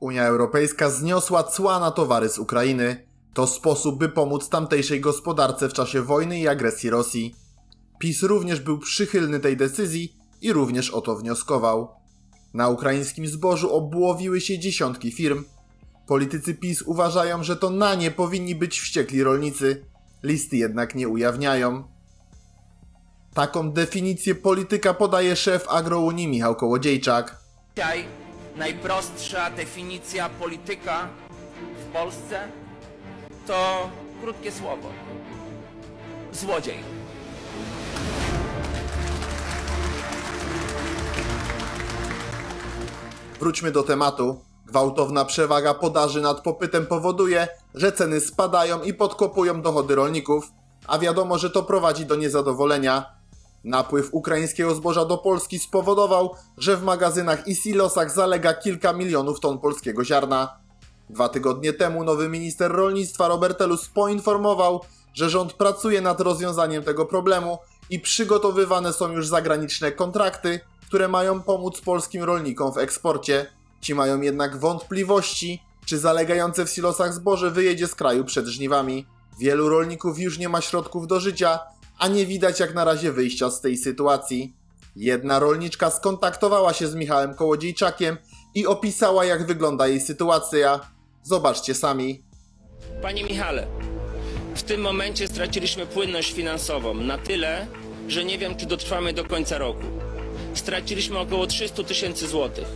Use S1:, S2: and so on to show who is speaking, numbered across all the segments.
S1: Unia Europejska zniosła cła na towary z Ukrainy. To sposób, by pomóc tamtejszej gospodarce w czasie wojny i agresji Rosji. PiS również był przychylny tej decyzji i również o to wnioskował. Na ukraińskim zbożu obłowiły się dziesiątki firm. Politycy PiS uważają, że to na nie powinni być wściekli rolnicy. Listy jednak nie ujawniają. Taką definicję polityka podaje szef Agrounii Michał Kołodziejczak.
S2: Dzisiaj najprostsza definicja polityka w Polsce to krótkie słowo. Złodziej.
S1: Wróćmy do tematu. Gwałtowna przewaga podaży nad popytem powoduje, że ceny spadają i podkopują dochody rolników, a wiadomo, że to prowadzi do niezadowolenia. Napływ ukraińskiego zboża do Polski spowodował, że w magazynach i silosach zalega kilka milionów ton polskiego ziarna. Dwa tygodnie temu nowy minister rolnictwa Robert Telus poinformował, że rząd pracuje nad rozwiązaniem tego problemu i przygotowywane są już zagraniczne kontrakty, które mają pomóc polskim rolnikom w eksporcie. Ci mają jednak wątpliwości, czy zalegające w silosach zboże wyjedzie z kraju przed żniwami. Wielu rolników już nie ma środków do życia, a nie widać jak na razie wyjścia z tej sytuacji. Jedna rolniczka skontaktowała się z Michałem Kołodziejczakiem i opisała jak wygląda jej sytuacja. Zobaczcie sami.
S2: Panie Michale, w tym momencie straciliśmy płynność finansową na tyle, że nie wiem, czy dotrwamy do końca roku. Straciliśmy około 300 tysięcy złotych.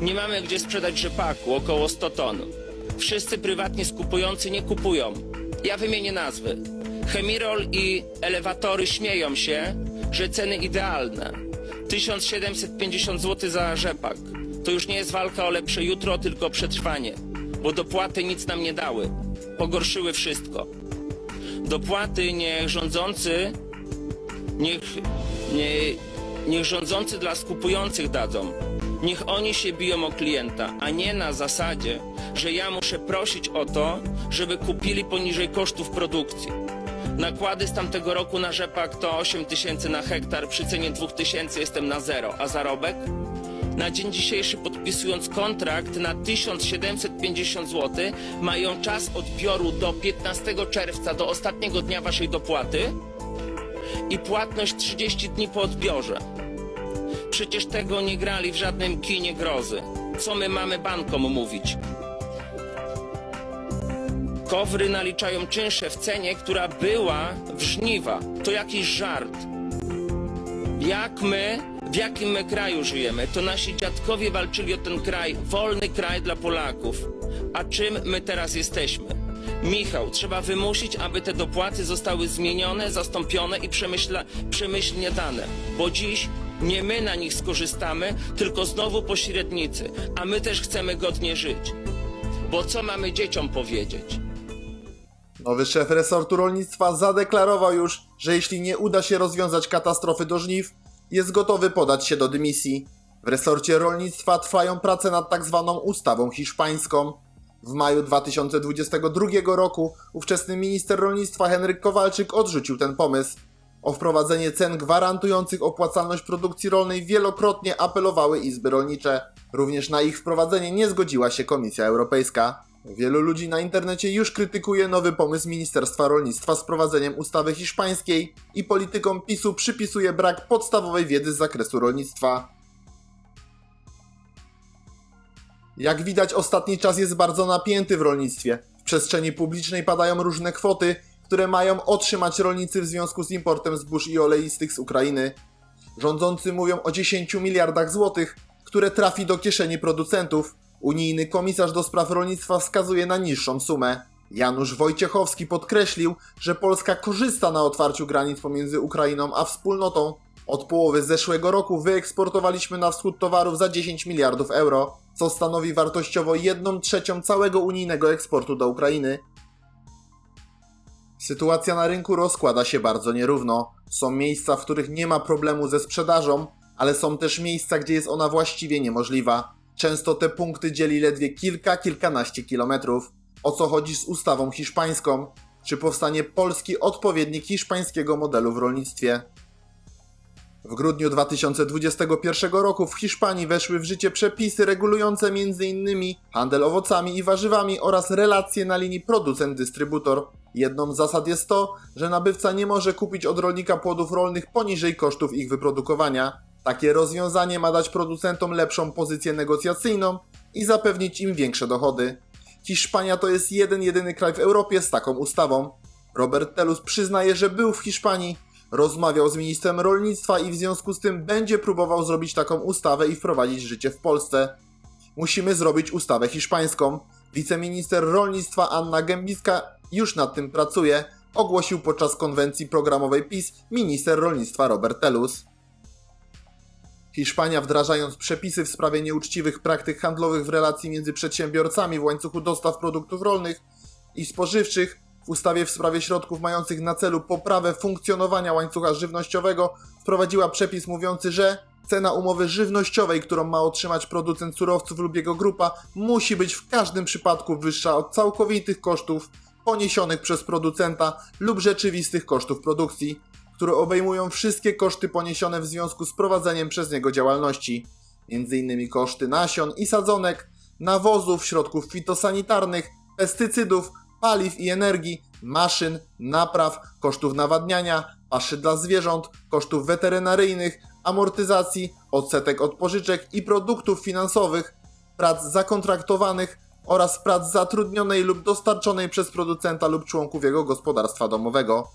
S2: Nie mamy gdzie sprzedać rzepaku, około 100 ton. Wszyscy prywatnie skupujący nie kupują. Ja wymienię nazwy. Chemirol i elewatory śmieją się, że ceny idealne. 1750 zł za rzepak. To już nie jest walka o lepsze jutro, tylko przetrwanie. Bo dopłaty nic nam nie dały. Pogorszyły wszystko. Dopłaty niech rządzący, niech, nie, niech rządzący dla skupujących dadzą. Niech oni się biją o klienta, a nie na zasadzie, że ja muszę prosić o to, żeby kupili poniżej kosztów produkcji. Nakłady z tamtego roku na rzepak to 8 tysięcy na hektar, przy cenie 2 tysięcy jestem na zero, a zarobek? Na dzień dzisiejszy podpisując kontrakt na 1750 zł mają czas odbioru do 15 czerwca, do ostatniego dnia waszej dopłaty i płatność 30 dni po odbiorze. Przecież tego nie grali w żadnym kinie grozy. Co my mamy bankom mówić? Kowry naliczają czynsze w cenie, która była w żniwa. To jakiś żart. Jak my, w jakim my kraju żyjemy? To nasi dziadkowie walczyli o ten kraj, wolny kraj dla Polaków. A czym my teraz jesteśmy? Michał, trzeba wymusić, aby te dopłaty zostały zmienione, zastąpione i przemyśla, przemyślnie dane. Bo dziś nie my na nich skorzystamy, tylko znowu pośrednicy. A my też chcemy godnie żyć. Bo co mamy dzieciom powiedzieć?
S1: Nowy szef resortu rolnictwa zadeklarował już, że jeśli nie uda się rozwiązać katastrofy do żniw, jest gotowy podać się do dymisji. W resorcie rolnictwa trwają prace nad tak zwaną ustawą hiszpańską. W maju 2022 roku ówczesny minister rolnictwa Henryk Kowalczyk odrzucił ten pomysł. O wprowadzenie cen gwarantujących opłacalność produkcji rolnej wielokrotnie apelowały izby rolnicze. Również na ich wprowadzenie nie zgodziła się Komisja Europejska. Wielu ludzi na internecie już krytykuje nowy pomysł Ministerstwa Rolnictwa z wprowadzeniem ustawy hiszpańskiej i politykom PiSu przypisuje brak podstawowej wiedzy z zakresu rolnictwa. Jak widać, ostatni czas jest bardzo napięty w rolnictwie. W przestrzeni publicznej padają różne kwoty, które mają otrzymać rolnicy w związku z importem zbóż i oleistych z Ukrainy. Rządzący mówią o 10 miliardach złotych, które trafi do kieszeni producentów. Unijny komisarz do spraw rolnictwa wskazuje na niższą sumę. Janusz Wojciechowski podkreślił, że Polska korzysta na otwarciu granic pomiędzy Ukrainą a wspólnotą. Od połowy zeszłego roku wyeksportowaliśmy na wschód towarów za 10 miliardów euro, co stanowi wartościowo 1 trzecią całego unijnego eksportu do Ukrainy. Sytuacja na rynku rozkłada się bardzo nierówno. Są miejsca, w których nie ma problemu ze sprzedażą, ale są też miejsca, gdzie jest ona właściwie niemożliwa. Często te punkty dzieli ledwie kilka, kilkanaście kilometrów. O co chodzi z ustawą hiszpańską? Czy powstanie polski odpowiednik hiszpańskiego modelu w rolnictwie? W grudniu 2021 roku w Hiszpanii weszły w życie przepisy regulujące m.in. handel owocami i warzywami oraz relacje na linii producent-dystrybutor. Jedną z zasad jest to, że nabywca nie może kupić od rolnika płodów rolnych poniżej kosztów ich wyprodukowania. Takie rozwiązanie ma dać producentom lepszą pozycję negocjacyjną i zapewnić im większe dochody. Hiszpania to jest jeden jedyny kraj w Europie z taką ustawą. Robert Telus przyznaje, że był w Hiszpanii, rozmawiał z ministrem rolnictwa i w związku z tym będzie próbował zrobić taką ustawę i wprowadzić życie w Polsce. Musimy zrobić ustawę hiszpańską. Wiceminister rolnictwa Anna Gębicka już nad tym pracuje, ogłosił podczas konwencji programowej PiS minister rolnictwa Robert Telus. Hiszpania wdrażając przepisy w sprawie nieuczciwych praktyk handlowych w relacji między przedsiębiorcami w łańcuchu dostaw produktów rolnych i spożywczych w ustawie w sprawie środków mających na celu poprawę funkcjonowania łańcucha żywnościowego wprowadziła przepis mówiący, że cena umowy żywnościowej, którą ma otrzymać producent surowców lub jego grupa, musi być w każdym przypadku wyższa od całkowitych kosztów poniesionych przez producenta lub rzeczywistych kosztów produkcji, które obejmują wszystkie koszty poniesione w związku z prowadzeniem przez niego działalności, m.in. koszty nasion i sadzonek, nawozów, środków fitosanitarnych, pestycydów, paliw i energii, maszyn, napraw, kosztów nawadniania, paszy dla zwierząt, kosztów weterynaryjnych, amortyzacji, odsetek od pożyczek i produktów finansowych, prac zakontraktowanych oraz prac zatrudnionej lub dostarczonej przez producenta lub członków jego gospodarstwa domowego.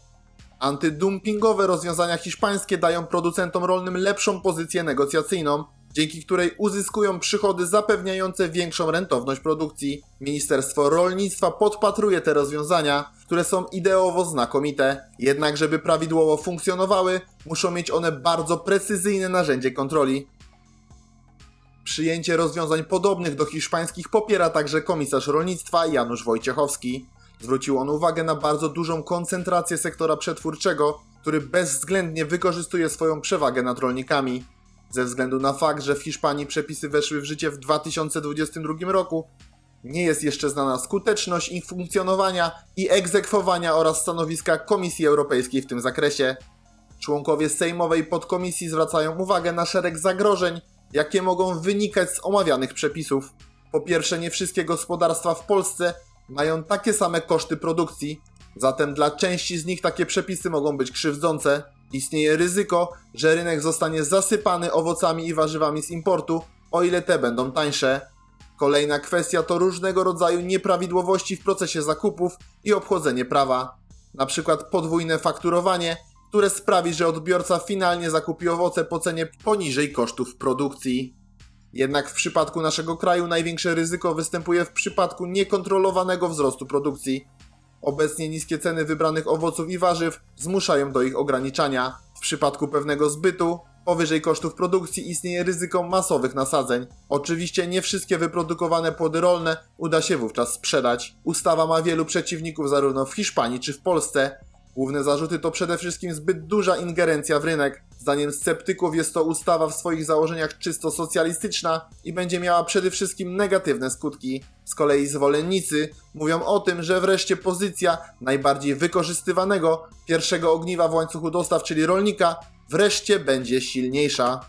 S1: Antydumpingowe rozwiązania hiszpańskie dają producentom rolnym lepszą pozycję negocjacyjną, dzięki której uzyskują przychody zapewniające większą rentowność produkcji. Ministerstwo Rolnictwa podpatruje te rozwiązania, które są ideowo znakomite, jednak żeby prawidłowo funkcjonowały, muszą mieć one bardzo precyzyjne narzędzie kontroli. Przyjęcie rozwiązań podobnych do hiszpańskich popiera także komisarz rolnictwa Janusz Wojciechowski. Zwrócił on uwagę na bardzo dużą koncentrację sektora przetwórczego, który bezwzględnie wykorzystuje swoją przewagę nad rolnikami. Ze względu na fakt, że w Hiszpanii przepisy weszły w życie w 2022 roku, nie jest jeszcze znana skuteczność ich funkcjonowania i egzekwowania oraz stanowiska Komisji Europejskiej w tym zakresie. Członkowie Sejmowej Podkomisji zwracają uwagę na szereg zagrożeń, jakie mogą wynikać z omawianych przepisów. Po pierwsze, nie wszystkie gospodarstwa w Polsce mają takie same koszty produkcji, zatem dla części z nich takie przepisy mogą być krzywdzące. Istnieje ryzyko, że rynek zostanie zasypany owocami i warzywami z importu, o ile te będą tańsze. Kolejna kwestia to różnego rodzaju nieprawidłowości w procesie zakupów i obchodzenie prawa. Na przykład podwójne fakturowanie, które sprawi, że odbiorca finalnie zakupi owoce po cenie poniżej kosztów produkcji. Jednak w przypadku naszego kraju największe ryzyko występuje w przypadku niekontrolowanego wzrostu produkcji. Obecnie niskie ceny wybranych owoców i warzyw zmuszają do ich ograniczania. W przypadku pewnego zbytu powyżej kosztów produkcji istnieje ryzyko masowych nasadzeń. Oczywiście nie wszystkie wyprodukowane płody rolne uda się wówczas sprzedać. Ustawa ma wielu przeciwników zarówno w Hiszpanii czy w Polsce. Główne zarzuty to przede wszystkim zbyt duża ingerencja w rynek. Zdaniem sceptyków jest to ustawa w swoich założeniach czysto socjalistyczna i będzie miała przede wszystkim negatywne skutki. Z kolei zwolennicy mówią o tym, że wreszcie pozycja najbardziej wykorzystywanego pierwszego ogniwa w łańcuchu dostaw, czyli rolnika, wreszcie będzie silniejsza.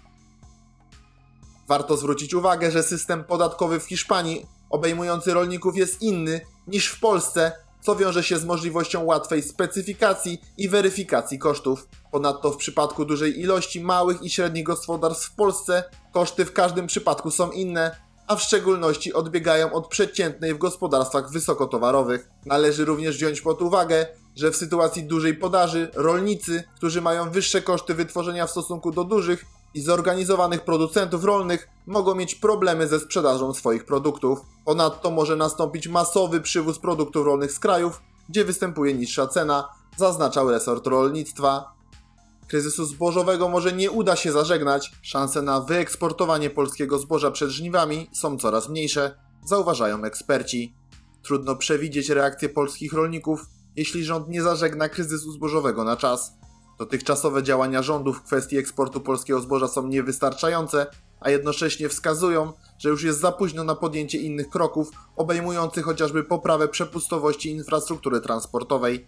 S1: Warto zwrócić uwagę, że system podatkowy w Hiszpanii obejmujący rolników jest inny niż w Polsce, co wiąże się z możliwością łatwej specyfikacji i weryfikacji kosztów. Ponadto w przypadku dużej ilości małych i średnich gospodarstw w Polsce koszty w każdym przypadku są inne, a w szczególności odbiegają od przeciętnej w gospodarstwach wysokotowarowych. Należy również wziąć pod uwagę, że w sytuacji dużej podaży rolnicy, którzy mają wyższe koszty wytworzenia w stosunku do dużych i zorganizowanych producentów rolnych, mogą mieć problemy ze sprzedażą swoich produktów. Ponadto może nastąpić masowy przywóz produktów rolnych z krajów, gdzie występuje niższa cena, zaznaczał resort rolnictwa. Kryzysu zbożowego może nie uda się zażegnać, szanse na wyeksportowanie polskiego zboża przed żniwami są coraz mniejsze, zauważają eksperci. Trudno przewidzieć reakcję polskich rolników, jeśli rząd nie zażegna kryzysu zbożowego na czas. Dotychczasowe działania rządu w kwestii eksportu polskiego zboża są niewystarczające, a jednocześnie wskazują, że już jest za późno na podjęcie innych kroków, obejmujących chociażby poprawę przepustowości infrastruktury transportowej.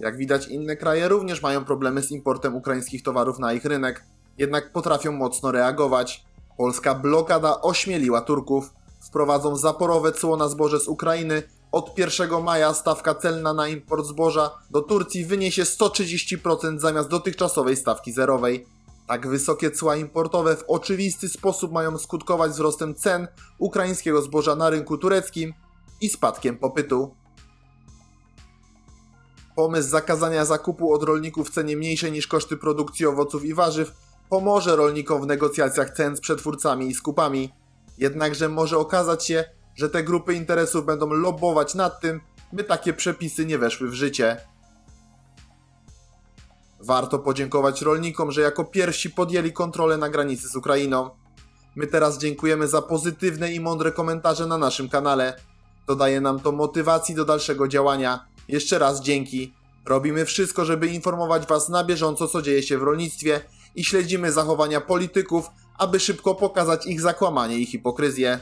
S1: Jak widać, inne kraje również mają problemy z importem ukraińskich towarów na ich rynek. jednak potrafią mocno reagować. Polska blokada ośmieliła Turków. Wprowadzą zaporowe cło na zboże z Ukrainy. Od 1 maja stawka celna na import zboża do Turcji wyniesie 130% zamiast dotychczasowej stawki zerowej. Tak wysokie cła importowe w oczywisty sposób mają skutkować wzrostem cen ukraińskiego zboża na rynku tureckim i spadkiem popytu. Pomysł zakazania zakupu od rolników w cenie mniejszej niż koszty produkcji owoców i warzyw pomoże rolnikom w negocjacjach cen z przetwórcami i skupami. Jednakże może okazać się, że te grupy interesów będą lobbować nad tym, by takie przepisy nie weszły w życie. Warto podziękować rolnikom, że jako pierwsi podjęli kontrolę na granicy z Ukrainą. My teraz dziękujemy za pozytywne i mądre komentarze na naszym kanale. Dodaje nam to motywacji do dalszego działania. Jeszcze raz dzięki. Robimy wszystko, żeby informować Was na bieżąco, co dzieje się w rolnictwie i śledzimy zachowania polityków, aby szybko pokazać ich zakłamanie i hipokryzję.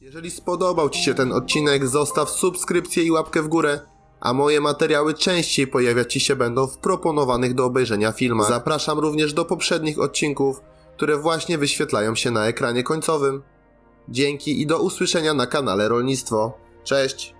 S1: Jeżeli spodobał Ci się ten odcinek, zostaw subskrypcję i łapkę w górę, a moje materiały częściej pojawiać Ci się będą w proponowanych do obejrzenia filmach. Zapraszam również do poprzednich odcinków, które właśnie wyświetlają się na ekranie końcowym. Dzięki i do usłyszenia na kanale Rolnictwo. Cześć!